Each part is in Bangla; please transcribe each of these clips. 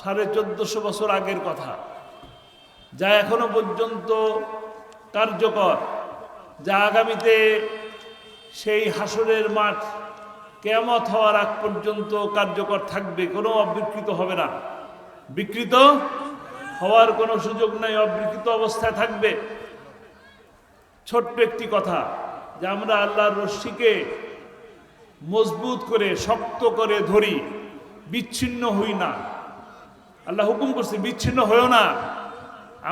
সাড়ে চোদ্দশো বছর আগের কথা, যা এখনও পর্যন্ত কার্যকর, যা আগামীতে সেই হাসরের মাঠ কেমত হওয়ার আগ পর্যন্ত কার্যকর থাকবে, কোনো অবিকৃত হবে না। বিকৃত হওয়ার কোনো সুযোগ নাই, অবিকৃত অবস্থায় থাকবে। ছোট্ট একটি কথা, যে আমরা আল্লাহর রশ্মিকে মজবুত করে, শক্ত করে ধরি, বিচ্ছিন্ন হই না। আল্লাহ হুকুম করছে, বিচ্ছিন্ন হয়েও না।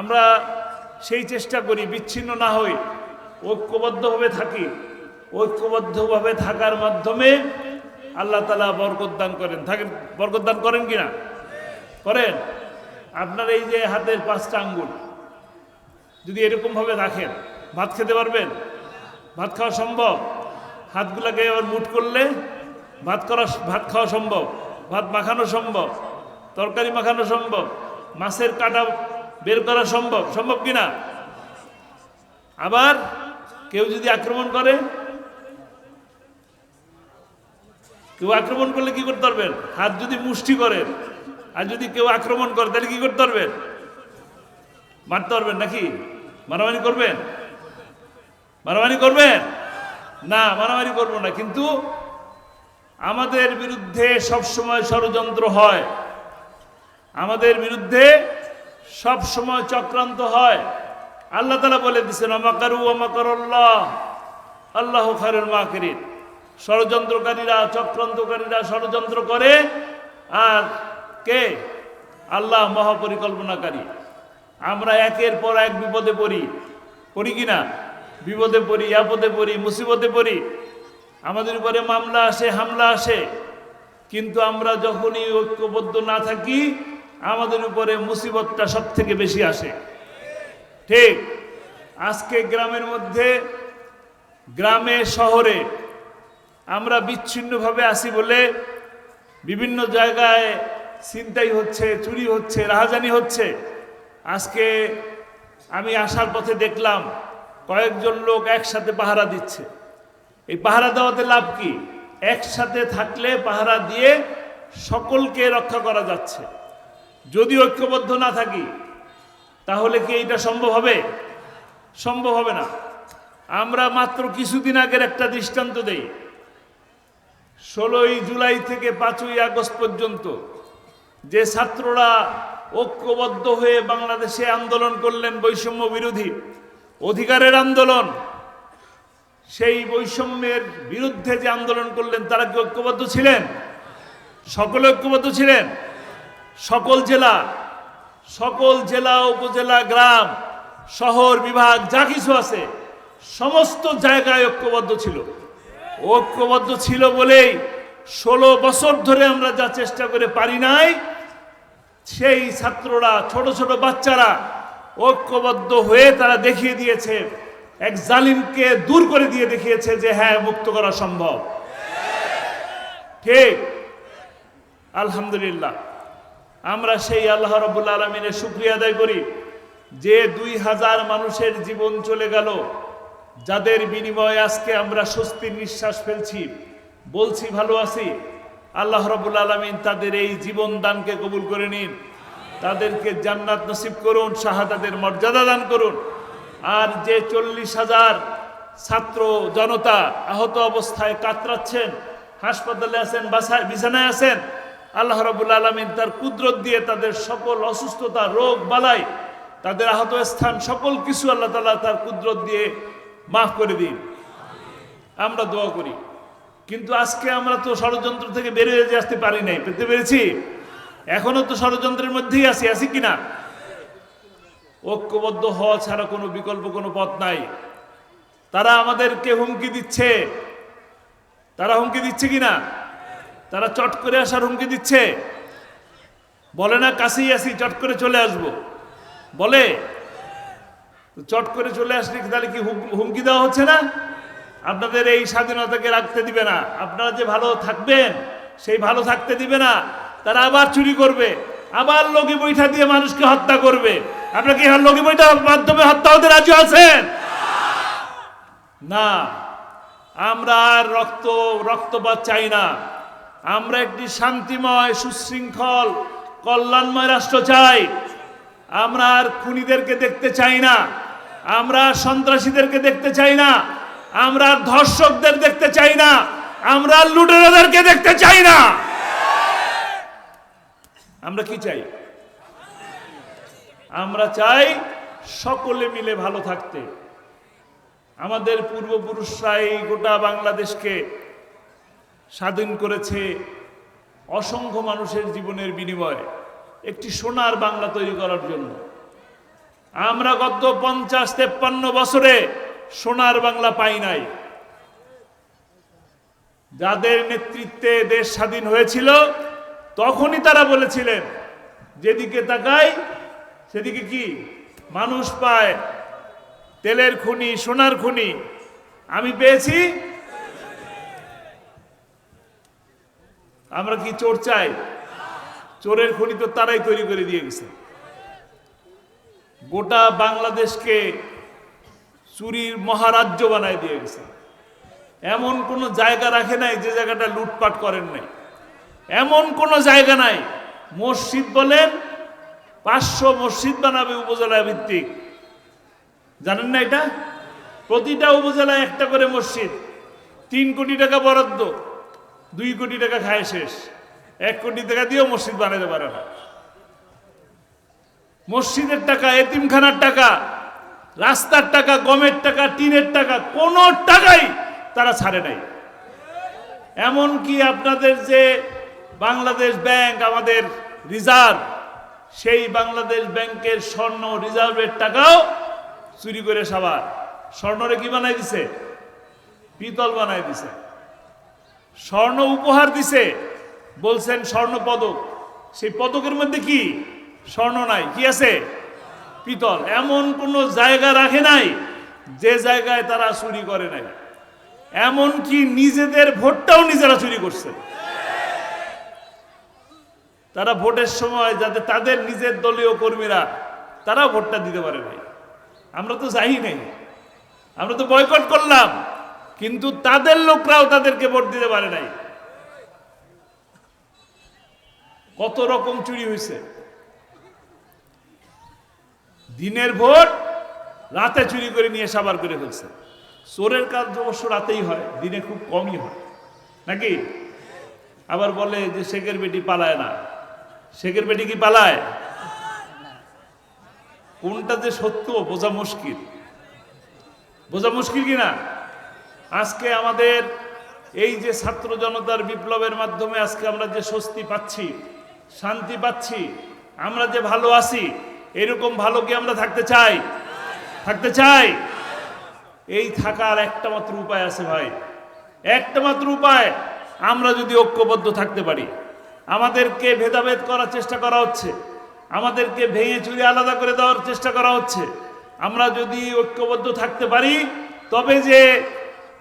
আমরা সেই চেষ্টা করি, বিচ্ছিন্ন না হই। ঐক্যবদ্ধভাবে থাকি। ঐক্যবদ্ধভাবে থাকার মাধ্যমে আল্লাহ তালা বরকত দান করেন। থাকেন, বরকত করেন কি না? করেন। আপনার এই যে হাতের পাঁচটা আঙ্গুল, যদি এরকমভাবে রাখেন, ভাত খেতে পারবেন? ভাত খাওয়া সম্ভব? হাতগুলোকে আবার মুট করলে ভাত করা, ভাত খাওয়া সম্ভব? ভাত মাখানো সম্ভব? তরকারি মাখানো সম্ভব? মাছের কাটা বের করা সম্ভব? সম্ভব কি না আবার কেউ যদি আক্রমণ করে, কেউ আক্রমণ করলে কি করতে পারবেন? হাত যদি মুষ্টি করেন আর যদি কেউ আক্রমণ করে, তাহলে কি করতে পারবেন? মারতে পারবেন নাকি? মারামারি করবেন? মারামারি করবেন? না, মারামারি করব না। কিন্তু আমাদের বিরুদ্ধে সবসময় ষড়যন্ত্র হয়। আমাদের বিরুদ্ধে সব সময় চক্রান্ত হয়। আল্লাহ তালা বলে দিচ্ছেন আমাকারু আমাকারল্লাহ আল্লাহ খারুল মাকিরিন। ষড়যন্ত্রকারীরা, চক্রান্তকারীরা ষড়যন্ত্র করে। আর কে? আল্লাহ মহাপরিকল্পনাকারী। আমরা একের পর এক বিপদে পড়ি। পড়ি কি না? বিপদে পড়ি, আপদে পড়ি, মুসিবতে পড়ি। আমাদের উপরে মামলা আসে, হামলা আসে। কিন্তু আমরা যখনই ঐক্যবদ্ধ না থাকি আমাদের উপরে মুসিবতটা সব থেকে বেশি আসে। ঠিক, আজকে গ্রামের মধ্যে, গ্রামে, শহরে আমরা বিচ্ছিন্নভাবে আসি বলে বিভিন্ন জায়গায় ছিনতাই হচ্ছে, চুরি হচ্ছে, রাহাজানি হচ্ছে। আজকে আমি আসার পথে দেখলাম কয়েকজন লোক একসাথে পাহারা দিচ্ছে। এই পাহারা দেওয়াতে লাভ কি? একসাথে থাকলে পাহারা দিয়ে সকলকে রক্ষা করা যাচ্ছে। যদি ঐক্যবদ্ধ না থাকি, তাহলে কি এটা সম্ভব হবে? সম্ভব হবে না। আমরা মাত্র কিছুদিন আগের একটা দৃষ্টান্ত দেই। ষোলোই জুলাই থেকে পাঁচই আগস্ট পর্যন্ত যে ছাত্ররা ঐক্যবদ্ধ হয়ে বাংলাদেশে আন্দোলন করলেন বৈষম্য বিরোধী অধিকারের আন্দোলন, সেই বৈষম্যের বিরুদ্ধে যে আন্দোলন করলেন, তারা কি ঐক্যবদ্ধ ছিলেন? সকলে ঐক্যবদ্ধ ছিলেন? সকল জেলা সকল জেলা, উপজেলা, গ্রাম, শহর, বিভাগ, যা কিছু আছে, সমস্ত জায়গায় ঐক্যবদ্ধ ছিল। ঐক্যবদ্ধ ছিল বলেই ষোলো বছর ধরে আমরা যা চেষ্টা করে পারি নাই, সেই ছাত্ররা, ছোট ছোট বাচ্চারা ঐক্যবদ্ধ হয়ে তারা দেখিয়ে দিয়েছে, এক জালিমকে দূর করে দিয়ে দেখিয়েছে যে হ্যাঁ মুক্ত করা সম্ভব। ঠিক আলহামদুলিল্লাহ। আমরা সেই আল্লাহ রবুল্লা আলমিনের শুক্রিয়া আদায় করি যে দুই হাজার মানুষের জীবন চলে গেল, যাদের বিনিময়ে আজকে আমরা স্বস্তির নিঃশ্বাস ফেলছি। বলছি, ভালো আছি। আল্লাহ রবুল আলমিন তাদের এই জীবন দানকে কবুল করে নিন। তাদেরকে জান্নাত নসিব করুন শাহাদাদের মর্যাদা দান করুন। আর যে চল্লিশ হাজার ছাত্র জনতা আহত অবস্থায় কাতরাচ্ছেন, হাসপাতালে আছেন, বাসায় বিছানায় আছেন আল্লাহ রবুল আলমিন তার কুদরত দিয়ে তাদের সকল অসুস্থতা, রোগ, বালাই, তাদের আহত স্থান, সকল কিছু আল্লাহ তালা তার কুদরত দিয়ে মাফ করে দিন। আমরা দোয়া করি। কিন্তু আজকে আমরা তো ষড়যন্ত্র থেকে বেরিয়ে আসতে পারি নাই পেতে পেরেছি? এখনও তো ষড়যন্ত্রের মধ্যেই আছি আছি কিনা? ঐক্যবদ্ধ হওয়া ছাড়া কোনো বিকল্প, কোনো পথ নাই। তারা আমাদেরকে হুমকি দিচ্ছে। তারা হুমকি দিচ্ছে কিনা? তারা চট করে আসার হুমকি দিচ্ছে। বলে না, কাছেই আসি চট করে চলে আসব। বলে চট করে চলে আসলে তাহলে কি হুম- হুমকি দেওয়া হচ্ছে না? আপনাদের এই স্বাধীনতাকে রাখতে দিবে না। আপনারা যে ভালো থাকবেন, সেই ভালো থাকতে দিবে না। তারা আবার চুরি করবে, আবার লগি বৈঠা দিয়ে মানুষকে হত্যা করবে। আপনারা কি লগি বৈঠার মাধ্যমে হত্যা হতে রাজি আছেন? না, আমরা আর রক্ত, রক্তপাত চাই না। আমরা একটি শান্তিময়, সুশৃঙ্খল, কল্যাণময় রাষ্ট্র চাই। আমরা আর খুনিদেরকে দেখতে চাই না। আমরা সন্ত্রাসীদেরকে দেখতে চাই না। আমরা ধর্ষকদের দেখতে চাই না। আমরা লুটেরাদেরকে দেখতে চাই না। আমরা কি চাই? আমরা চাই সকলে মিলে ভালো থাকতে। আমাদের পূর্বপুরুষরা এই গোটা বাংলাদেশকে স্বাধীন করেছে অসংখ্য মানুষের জীবনের বিনিময়ে একটি সোনার বাংলা তৈরি করার জন্য। আমরা গত পঞ্চাশ তেপ্পান্ন বছরে সোনার বাংলা পাই নাই। যাদের নেতৃত্বে দেশ স্বাধীন হয়েছিল, তখনই তারা বলেছিলেন, যেদিকে তাকাই, সেদিকে কি? মানুষ পায়। তেলের খুনি, সোনার খুনি। আমি পেয়েছি আমরা কি চোর চাই? চোরের খনি তো তারাই তৈরি করে দিয়ে গেছে। গোটা বাংলাদেশকে চুরির মহারাজ্য বানায় দিয়ে গেছে। এমন কোনো জায়গা রাখে নাই যে জায়গাটা লুটপাট করেন নাই। এমন কোনো জায়গা নাই। মসজিদ বলেন, পাঁচশো মসজিদ বানাবে উপজেলা ভিত্তিক। জানেন না এটা? প্রতিটা উপজেলায় একটা করে মসজিদ। তিন কোটি টাকা বরাদ্দ। দুই কোটি টাকা খায় শেষ। এক কোটি টাকা দিয়েও মসজিদ বানাতে পারে না। মসজিদের টাকা, এতিমখানার টাকা, রাস্তার টাকা, গমের টাকা, টিনের টাকা, কোনো টাকাই তারা ছাড়ে নাই। এমন কি আপনাদের যে বাংলাদেশ ব্যাংক, আমাদের রিজার্ভ, সেই বাংলাদেশ ব্যাংকের স্বর্ণ রিজার্ভের টাকাও চুরি করে সবার। স্বর্ণরে কি বানাই দিছে? পিতল বানাই দিছে। স্বর্ণ উপহার দিছে। বলছেন, স্বর্ণ পদক। সেই পদকের মধ্যে কি? স্বর্ণ নাই। কি আছে? পিতল। এমন কোনো জায়গা রাখে নাই যে জায়গায় তারা চুরি করে নাই। এমন কি নিজেদের ভোটটাও নিজেরা চুরি করছে? তারা ভোটের সময় যাতে তাদের নিজের দলীয় কর্মীরা তারা ভোটটা দিতে পারে নাই। আমরা তো যাই নাই। আমরা তো বয়কট করলাম। কিন্তু তাদের লোকরাও তাদেরকে ভোট দিতে পারে নাই। কত রকম চুরি হয়েছে দিনের ভোট রাতে চুরি করে নিয়ে সাবার করে ফেলছে। চোরের কাজ অবশ্য রাতেই হয়, দিনে খুব কমই হয়। নাকি? আবার বলে যে শেখের বেটি পালায় না। শেখের বেটি কি পালায়? কোনটা যে সত্য, বোঝা মুশকিল। বোঝা মুশকিল কিনা আজকে আমাদের এই যে ছাত্র জনতার বিপ্লবের মাধ্যমে আজকে আমরা যে স্বস্তি পাচ্ছি, শান্তি পাচ্ছি, আমরা যে ভালো আছি, এরকম ভালো কি আমরা থাকতে চাই? থাকতে চাই? এই থাকার একটা মাত্র উপায় আছে ভাই। একটা মাত্র উপায়, আমরা যদি ঐক্যবদ্ধ থাকতে পারি। আমাদেরকে ভেদাভেদ করার চেষ্টা করা হচ্ছে। আমাদেরকে ভেঙে চুরি আলাদা করে দেওয়ার চেষ্টা করা হচ্ছে। আমরা যদি ঐক্যবদ্ধ থাকতে পারি, তবে যে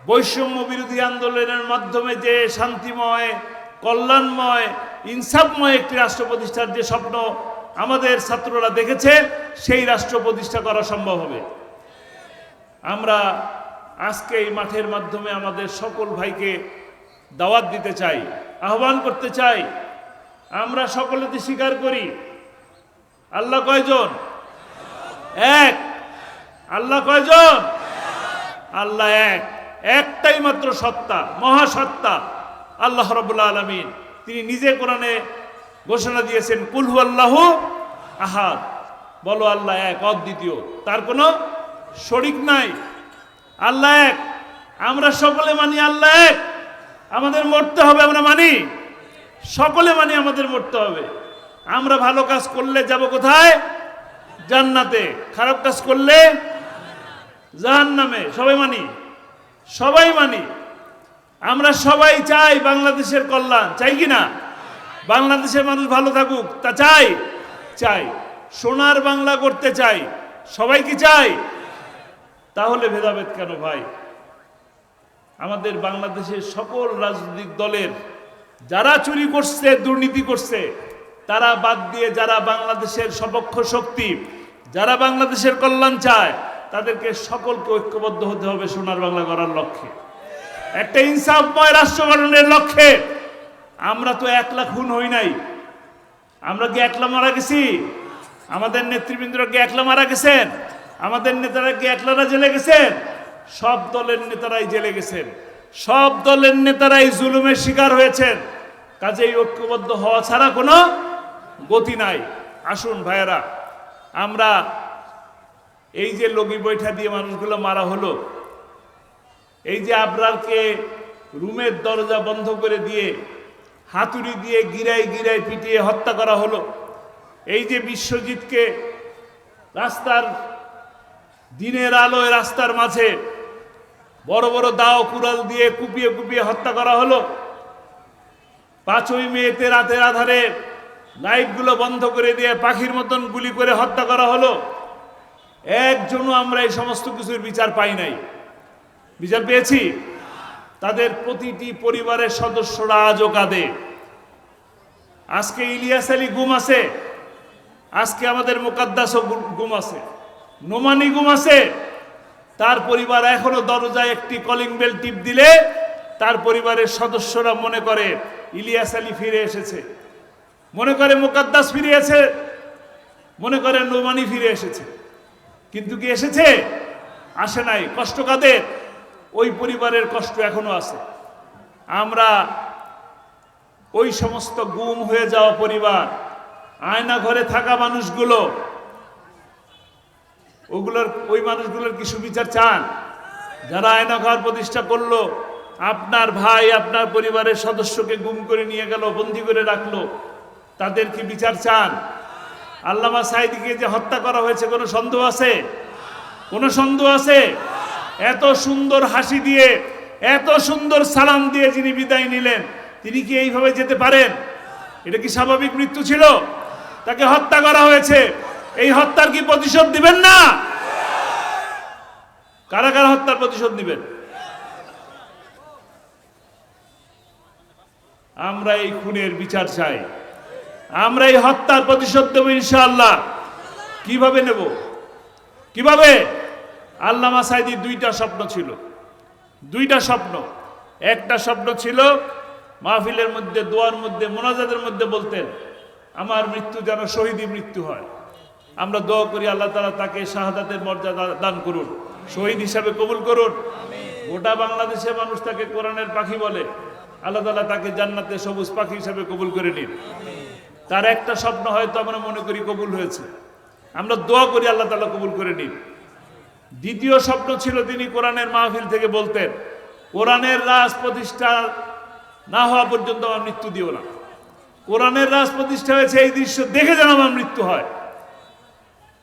বৈষম্য বিরোধী আন্দোলনের মাধ্যমে যে শান্তিময়, কল্যাণময়, ইনসাফময় একটি রাষ্ট্র প্রতিষ্ঠার যে স্বপ্ন আমাদের ছাত্ররা দেখেছে, সেই রাষ্ট্র প্রতিষ্ঠা করা সম্ভব হবে। আমরা আজকে এই মাঠের মাধ্যমে আমাদের সকল ভাইকে দাওয়াত দিতে চাই, আহ্বান করতে চাই। আমরা সকলেতে স্বীকার করি। আল্লাহ কয়জন? এক। আল্লাহ কয়জন? আল্লাহ এক। একটাই মাত্র সত্তা, মহাসত্তা, আল্লাহ রবুল্লা আলমিন। তিনি নিজে কোরআনে ঘোষণা দিয়েছেন কুলহু আল্লাহ আহাদ। বলো, আল্লাহ এক, অদ্বিতীয়। তার কোনো শরিক নাই। আল্লাহ এক। আমরা সকলে মানি আল্লাহ এক। আমাদের মরতে হবে, আমরা মানি। সকলে মানি আমাদের মরতে হবে। আমরা ভালো কাজ করলে যাব কোথায়? জান্নাতে। খারাপ কাজ করলে জাহান নামে সবাই মানি। সবাই মানি। আমরা সবাই চাই বাংলাদেশের কল্যাণ। চাই কি না? বাংলাদেশের মানুষ ভালো থাকুক, তা চাই। চাই। সোনার বাংলা করতে চাই। সবাই কি চাই? তাহলে ভেদাভেদ কেন ভাই? আমাদের বাংলাদেশের সকল রাজনৈতিক দলের যারা চুরি করছে, দুর্নীতি করছে, তারা বাদ দিয়ে যারা বাংলাদেশের সপক্ষ শক্তি, যারা বাংলাদেশের কল্যাণ চায় তাদেরকে সকলকে ঐক্যবদ্ধ হতে হবে সোনার বাংলা করার লক্ষ্যে। একটা ইনসাফময় রাষ্ট্র গঠনের লক্ষ্যে আমরা তো একলা খুন হই নাই। আমরা কি একলা মারা গেছি? আমাদের নেতৃবৃন্দরা কি একলা মারা গেছেন? আমাদের নেতারা কি একলারা জেলে গেছেন? সব দলের নেতারাই জেলে গেছেন। সব দলের নেতারাই জুলুমের শিকার হয়েছেন। কাজেই ঐক্যবদ্ধ হওয়া ছাড়া কোনো গতি নাই। আসুন ভাইয়েরা, আমরা এই যে লগি বৈঠা দিয়ে মানুষগুলো মারা হলো, এই যে আবরারকে রুমের দরজা বন্ধ করে দিয়ে হাতুড়ি দিয়ে গিরাই গিরাই পিটিয়ে হত্যা করা হলো, এই যে বিশ্বজিৎকে রাস্তার দিনের আলোয় রাস্তার মাঝে বড় বড় দাও কুড়াল দিয়ে কুপিয়ে কুপিয়ে হত্যা করা হলো, পাঁচই মেয়েতে রাতের আধারে লাইটগুলো বন্ধ করে দিয়ে পাখির মতন গুলি করে হত্যা করা হলো। একজনও আমরা এই সমস্ত কিছুর বিচার পাই নাই। বিচার পেয়েছি? তাদের প্রতিটি পরিবারের সদস্যরা আজও কাঁদে। আজকে ইলিয়াস আলী গুম আছে। আজকে আমাদের মোকাদ্দাসও গুম আছে। নোমানি গুম আছে। তার পরিবার এখনও দরজায় একটি কলিং বেল টিপ দিলে তার পরিবারের সদস্যরা মনে করে ইলিয়াস আলী ফিরে এসেছে। মনে করে মোকাদ্দাস ফিরে এসে মনে করে নোমানি ফিরে এসেছে। কিন্তু কি এসেছে? আসে নাই, কষ্ট কাদের? ওই পরিবারের কষ্ট এখনও আছে। আমরা ওই সমস্ত গুম হয়ে যাওয়া পরিবার, আয়না ঘরে থাকা মানুষগুলো, ওগুলোর, ওই মানুষগুলোর কি সুবিচার চান? যারা আয়না ঘর প্রতিষ্ঠা করল, আপনার ভাই, আপনার পরিবারের সদস্যকে গুম করে নিয়ে গেল, বন্দি করে রাখল, তাদের কি বিচার চান? আল্লামা সাইদিকে যে হত্যা করা হয়েছে, কোনো সন্দেহ আছে? কোনো সন্দেহ আছে? এত সুন্দর হাসি দিয়ে, এত সুন্দর সালাম দিয়ে যিনি বিদায় নিলেন, তিনি কি এইভাবে যেতে পারেন? এটা কি স্বাভাবিক মৃত্যু ছিল? তাকে হত্যা করা হয়েছে। এই হত্যার কি প্রতিশোধ দিবেন না? কারা কারা হত্যার প্রতিশোধ দিবেন আমরা এই খুনের বিচার চাই। আমরা এই হত্যার প্রতিশোধ দেবো ইনশাআল্লাহ। কীভাবে নেব? কীভাবে? আল্লামা সাইদির দুইটা স্বপ্ন ছিল। দুইটা স্বপ্ন। একটা স্বপ্ন ছিল মাহফিলের মধ্যে, দোয়ার মধ্যে মোনাজাদের মধ্যে বলতেন, আমার মৃত্যু যেন শহীদী মৃত্যু হয়। আমরা দোয়া করি আল্লাহ তালা তাকে শাহাদাতের মর্যাদা দান করুন, শহীদ হিসাবে কবুল করুন। গোটা বাংলাদেশে মানুষ তাকে কোরআনের পাখি বলে। আল্লাহ তালা তাকে জান্নাতে সবুজ পাখি হিসাবে কবুল করে নিন। তার একটা স্বপ্ন হয়তো আমরা মনে করি কবুল হয়েছে। আমরা দোয়া করি আল্লাহ তালা কবুল করে নিন দ্বিতীয় স্বপ্ন ছিল তিনি কোরআনের মাহফিল থেকে বলতেন, কোরআনের রাজ প্রতিষ্ঠা না হওয়া পর্যন্ত আমার মৃত্যু দিও না। কোরআনের রাজ প্রতিষ্ঠা হয়েছে এই দৃশ্য দেখে যেন আমার মৃত্যু হয়।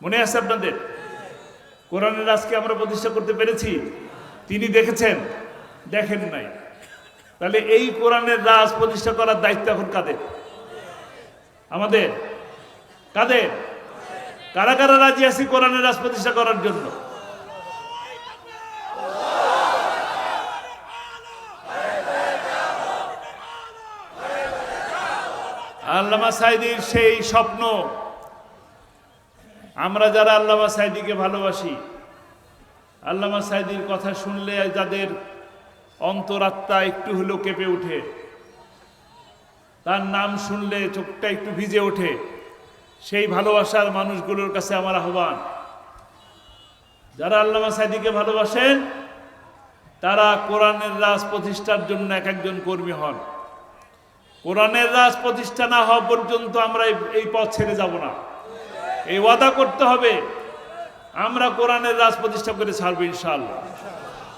মনে আছে আপনাদের? কোরআনের রাজকে আমরা প্রতিষ্ঠা করতে পেরেছি? তিনি দেখেছেন, দেখেন নাই। তাহলে এই কোরআনের রাজ প্রতিষ্ঠা করার দায়িত্ব এখন কাদের? আমাদের কাদের? কারা কারা রাজি আছি কোরআনের রাজ প্রতিষ্ঠা করার জন্য? আল্লামা সাইদির সেই স্বপ্ন। আমরা যারা আল্লামা সাইদিকে ভালোবাসি, আল্লামা সাইদির কথা শুনলে যাদের অন্তরাত্মা একটু হলেও কেঁপে ওঠে। তার নাম শুনলে চোখটা একটু ভিজে ওঠে। সেই ভালোবাসার মানুষগুলোর কাছে আমার আহ্বান। যারা আল্লামা সাইদিকে ভালোবাসেন, তারা কোরআনের রাজ প্রতিষ্ঠার জন্য এক একজন কর্মী হন। কোরআনের রাজ প্রতিষ্ঠা না হওয়া পর্যন্ত আমরা এই- পথ ছেড়ে যাব না। এই ওয়াদা করতে হবে, আমরা কোরআনের রাজ প্রতিষ্ঠা করে ছাড়বো ইনশাআল্লাহ।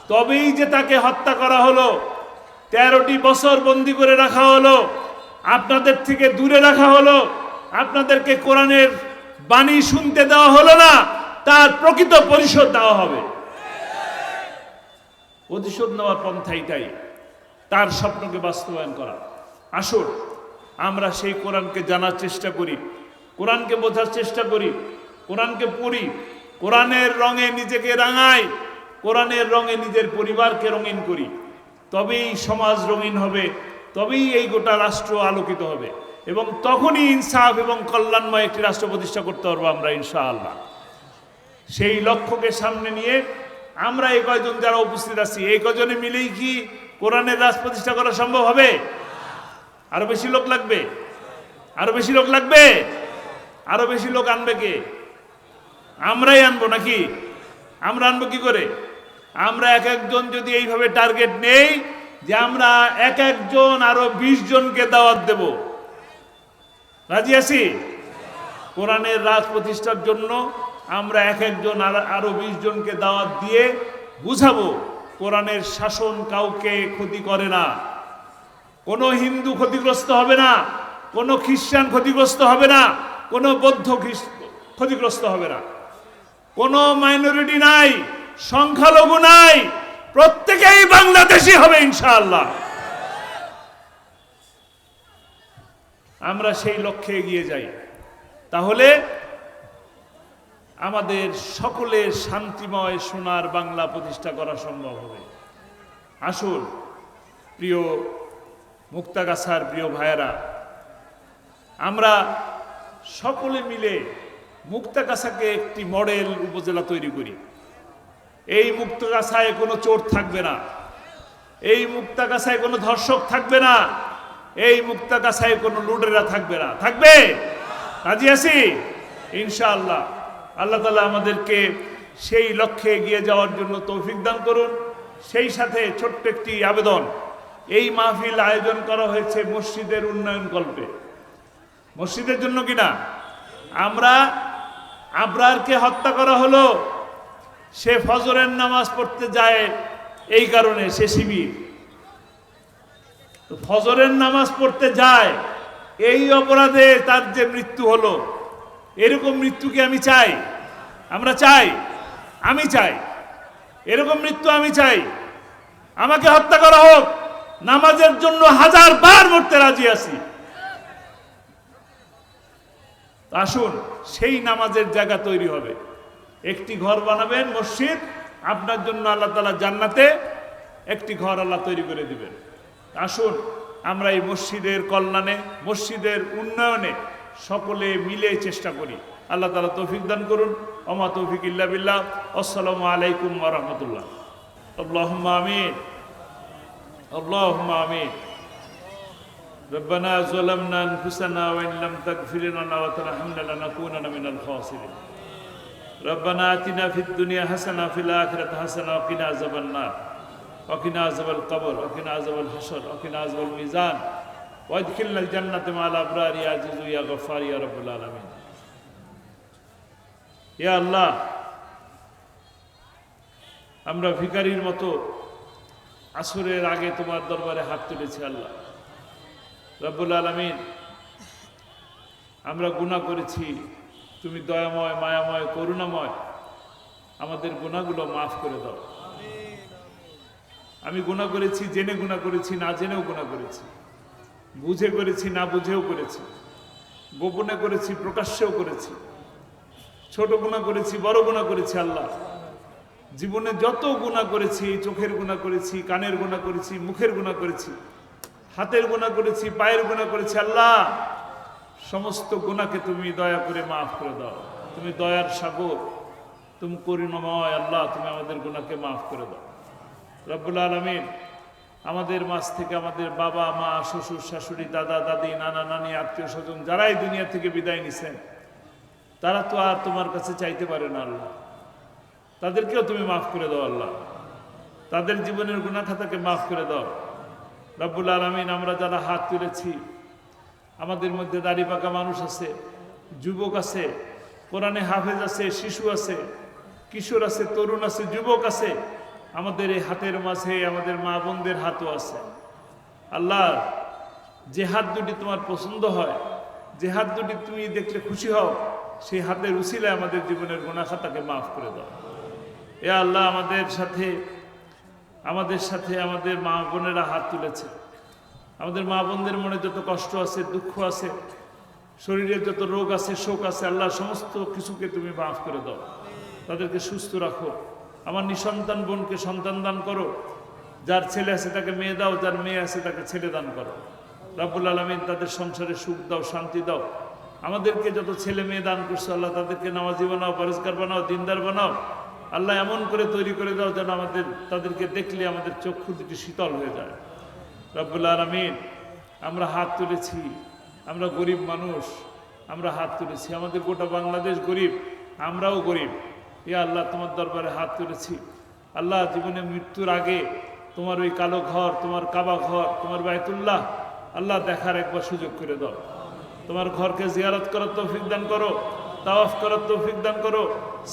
তবেই যে তাকে হত্যা করা হলো, তেরোটি বছর বন্দি করে রাখা হলো আপনাদের থেকে দূরে রাখা হলো। আপনাদেরকে কোরআনের বাণী শুনতে দেওয়া হলো না, তার প্রকৃত পরিশোধ দেওয়া হবে। প্রতিশোধ নেওয়ার পন্থা এটাই। তার স্বপ্নকে বাস্তবায়ন করা। আসুন, আমরা সেই কোরআনকে জানার চেষ্টা করি। কোরআনকে বোঝার চেষ্টা করি। কোরআনকে পড়ি। কোরআনের রঙে নিজেকে রাঙাই। কোরআনের রঙে নিজের পরিবারকে রঙিন করি। তবেই সমাজ রঙিন হবে। তবেই এই গোটা রাষ্ট্র আলোকিত হবে। এবং তখনই ইনসাফ এবং কল্যাণময় একটি রাষ্ট্র প্রতিষ্ঠা করতে পারব আমরা, ইনশাআল্লাহ। সেই লক্ষ্যকে সামনে নিয়ে আমরা এই কয়জন যারা উপস্থিত আছি, এই কজনে মিলেই কি কোরআনের রাজ প্রতিষ্ঠা করা সম্ভব হবে? আরও বেশি লোক লাগবে? আরও বেশি লোক লাগবে? আরও বেশি লোক আনবে কে? আমরাই আনব নাকি? আমরা আনব কি করে? আমরা এক একজন যদি এইভাবে টার্গেট নেই যে আমরা এক একজন আরও বিশ জনকে দাওয়াত দেব। রাজি আছি? কোরআনের রাজ প্রতিষ্ঠার জন্য আমরা এক একজন আর- বিশ জনকে দাওয়াত দিয়ে বুঝাবো কোরআনের শাসন কাউকে ক্ষতি করে না। কোনো হিন্দু ক্ষতিগ্রস্ত হবে না, কোনো খ্রিস্টান ক্ষতিগ্রস্ত হবে না, কোনো বৌদ্ধ ক্ষতিগ্রস্ত হবে না। কোনো মাইনরিটি নাই, সংখ্যালঘু নাই প্রত্যেকেই বাংলাদেশি হবে ইনশাআল্লাহ। আমরা সেই লক্ষ্যে এগিয়ে যাই। তাহলে আমাদের সকলের শান্তিময় সোনার বাংলা প্রতিষ্ঠা করা সম্ভব হবে। আসুন, প্রিয় মুক্তাগাছার প্রিয় ভাইয়েরা, আমরা সকলে মিলে মুক্তাগাছাকে একটি মডেল উপজেলা তৈরি করি। এই মুক্তাগাছায় কোনো চোর থাকবে না। এই মুক্তাগাছায় কোনো ধর্ষক থাকবে না। এই মুক্তাগাছায় কোনো লুটেরা থাকবে না। থাকবে? রাজি আছি? ইনশাআল্লাহ। আল্লাহ তালা আমাদেরকে সেই লক্ষ্যে এগিয়ে যাওয়ার জন্য তৌফিক দান করুন। সেই সাথে ছোট্ট একটি আবেদন। এই মাহফিল আয়োজন করা হয়েছে মসজিদের উন্নয়ন কল্পে মসজিদের জন্য কিনা আমরা আবরারকে হত্যা করা হলো। সে ফজরের নামাজ পড়তে যায় এই কারণে, সে শিবির। ফজরের নামাজ পড়তে যায়, এই অপরাধে তার যে মৃত্যু হলো, এরকম মৃত্যুকে আমি চাই? আমরা চাই, আমি চাই। এরকম মৃত্যু আমি চাই। আমাকে হত্যা করা হোক, নামাজের জন্য হাজার বার মরতে রাজি আছি। আসুন, সেই নামাজের জায়গা তৈরি হবে। একটি ঘর বানাবেন মসজিদ আপনার জন্য আল্লাহ তালা জান্নাতে একটি ঘর আল্লাহ তৈরি করে দিবেন আসুন আমরা এই মসজিদের কল্যাণে মসজিদের উন্নয়নে সকলে মিলে চেষ্টা করি আল্লাহ তালা তৌফিক দান করুন অমা তৌফিক ইল্লা বিল্লাহ আসসালামু আলাইকুম রহমতুল্লাহ আল্লাহ আমিন আল্লাহ আমিন ربنا ظلمنا انفسنا وان لم تغفر لنا وترحمنا لنكونن من الخاسرين ربنا اتنا في الدنيا حسنه وفي الاخره حسنه وقنا عذاب النار وقنا عذاب القبر وقنا عذاب الحشر وقنا عذاب الميزان وادخلنا الجنه مع الابرار يا عزيز يا غفار يا رب العالمين يا الله আমরা ভিখারির মতো আসরের আগে তোমার দরবারে হাত তুলেছি আল্লাহ রব্বুল আলমিন আমরা গুণা করেছি তুমি দয়াময়, মায়াময়, করুণাময় আমাদের গুণাগুলো মাফ করে দাও। আমি গুণা করেছি, জেনে গুণা করেছি, না জেনেও গুণা করেছি। বুঝে করেছি, না বুঝেও করেছি। গোপনে করেছি, প্রকাশ্যেও করেছি। ছোট গুণা করেছি, বড় গুণা করেছি আল্লাহ। জীবনে যত গুণা করেছি, চোখের গুণা করেছি, কানের গুণা করেছি, মুখের গুণা করেছি, হাতের গুণা করেছি, পায়ের গুণা করেছি আল্লাহ। সমস্ত গুণাকে তুমি দয়া করে মাফ করে দাও। তুমি দয়ার সাগর, তুমি করুণাময় আল্লাহ, তুমি আমাদের গুণাকে মাফ করে দাও। রব্বুল আলমিন, আমাদের মাছ থেকে আমাদের বাবা, মা, শ্বশুর, শাশুড়ি, দাদা, দাদি, নানা, নানি, আত্মীয় স্বজন যারাই দুনিয়া থেকে বিদায় নিছেন, তারা তো আর তোমার কাছে চাইতে পারে না আল্লাহ। তাদেরকেও তুমি মাফ করে দাও আল্লাহ। তাদের জীবনের গুণা খাতাকে মাফ করে দাও। রব্বুল আলমিন, আমরা যারা হাত তুলেছি আমাদের মধ্যে দাড়ি পাকা মানুষ আছে, যুবক আছে, কোরআনে হাফেজ আছে, শিশু আছে, কিশোর আছে, তরুণ আছে, যুবক আছে, আমাদের এই হাতের মাঝে আমাদের মা বোনদের হাতও আছে। আল্লাহ, যে হাত দুটি তোমার পছন্দ হয়, যে হাত দুটি তুমি দেখলে খুশি হও, সেই হাতের উসিলায় আমাদের জীবনের গুণা খাতাকে মাফ করে দাও। এ আল্লাহ আমাদের সাথে আমাদের সাথে আমাদের মা বোনেরা হাত তুলেছে। আমাদের মা বোনদের মনে যত কষ্ট আছে, দুঃখ আছে, শরীরে যত রোগ আছে, শোক আছে, আল্লাহ সমস্ত কিছুকে তুমি মাফ করে দাও। তাদেরকে সুস্থ রাখো। আমার নিঃসন্তান বোনকে সন্তান দান করো। যার ছেলে আছে তাকে মেয়ে দাও, যার মেয়ে আছে তাকে ছেলে দান করো। রাব্বুল আলমিন তাদের সংসারে সুখ দাও, শান্তি দাও। আমাদেরকে যত ছেলে মেয়ে দান করছ, আল্লাহ তাদেরকে নামাজি বানাও, পরিষ্কার বানাও, দিনদার বানাও। আল্লাহ এমন করে তৈরি করে দাও যেন আমাদের, তাদেরকে দেখলে আমাদের চক্ষু দুটি শীতল হয়ে যায়। রব্বুল আলমিন, আমরা হাত তুলেছি, আমরা গরিব মানুষ, আমরা হাত তুলেছি, আমাদের গোটা বাংলাদেশ গরিব, আমরাও গরিব। ইয়া আল্লাহ, তোমার দরবারে হাত তুলেছি। আল্লাহ, জীবনে মৃত্যুর আগে তোমার ওই কালো ঘর, তোমার কাবা ঘর, তোমার বায়তুল্লাহ আল্লাহ দেখার একবার সুযোগ করে দাও। তোমার ঘরকে জিয়ারত করার তৌফিক দান করো, তাওয়াফ করার তৌফিক দান করো,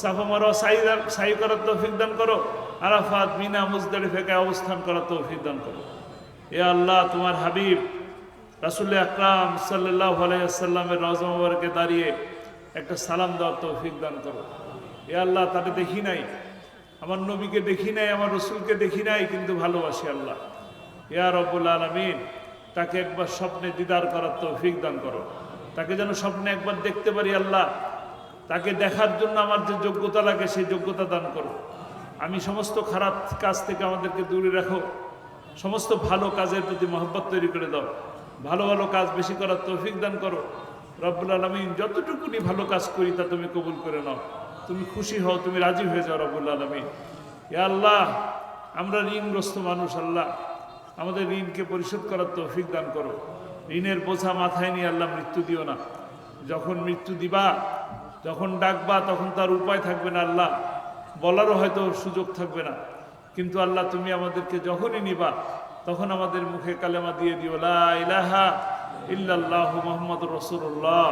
সাফা মারো, সাই সাই করার তৌফিক দান করো, আরাফাত, মিনা মুজদারি ফেকে অবস্থান করার তৌফিক দান করো। এ আল্লাহ, তোমার হাবিব রাসুল আকরাম সাল্লাহ আলাইসাল্লামের রজমবরকে দাঁড়িয়ে একটা সালাম দেওয়ার তৌফিক দান করো। এ আল্লাহ তাকে দেখি নাই। আমার নবীকে দেখি নাই, আমার রসুলকে দেখি নাই, কিন্তু ভালোবাসি আল্লাহ। ইয়া রব্বুল আলমিন, তাকে একবার স্বপ্নে দিদার করার তৌফিক দান করো। তাকে যেন স্বপ্নে একবার দেখতে পারি আল্লাহ। তাকে দেখার জন্য আমার যে যোগ্যতা লাগে, সেই যোগ্যতা দান করো। আমি সমস্ত খারাপ কাজ থেকে আমাদেরকে দূরে রাখো। সমস্ত ভালো কাজের প্রতি মহব্বত তৈরি করে দাও। ভালো ভালো কাজ বেশি করার তৌফিক দান করো। রব্বুল আলমিন যতটুকুনি ভালো কাজ করি তা তুমি কবুল করে নাও। তুমি খুশি হও, তুমি রাজি হয়ে যাও রব্বুল আলমিন। এ আল্লাহ, আমরা ঋণগ্রস্ত মানুষ, আল্লাহ। আমাদের ঋণকে পরিশোধ করার তৌফিক দান করো। ঋণের বোঝা মাথায় নিয়ে আল্লাহ মৃত্যু দিও না। যখন মৃত্যু দিবা, যখন ডাকবা, তখন তার উপায় থাকবে না আল্লাহ। বলারও হয়তো সুযোগ থাকবে না। কিন্তু আল্লাহ তুমি আমাদেরকে যখনই নিবা, তখন আমাদের মুখে কালেমা দিয়ে দিও, লা ইলাহা ইল্লাল্লাহু মুহাম্মাদুর রাসূলুল্লাহ।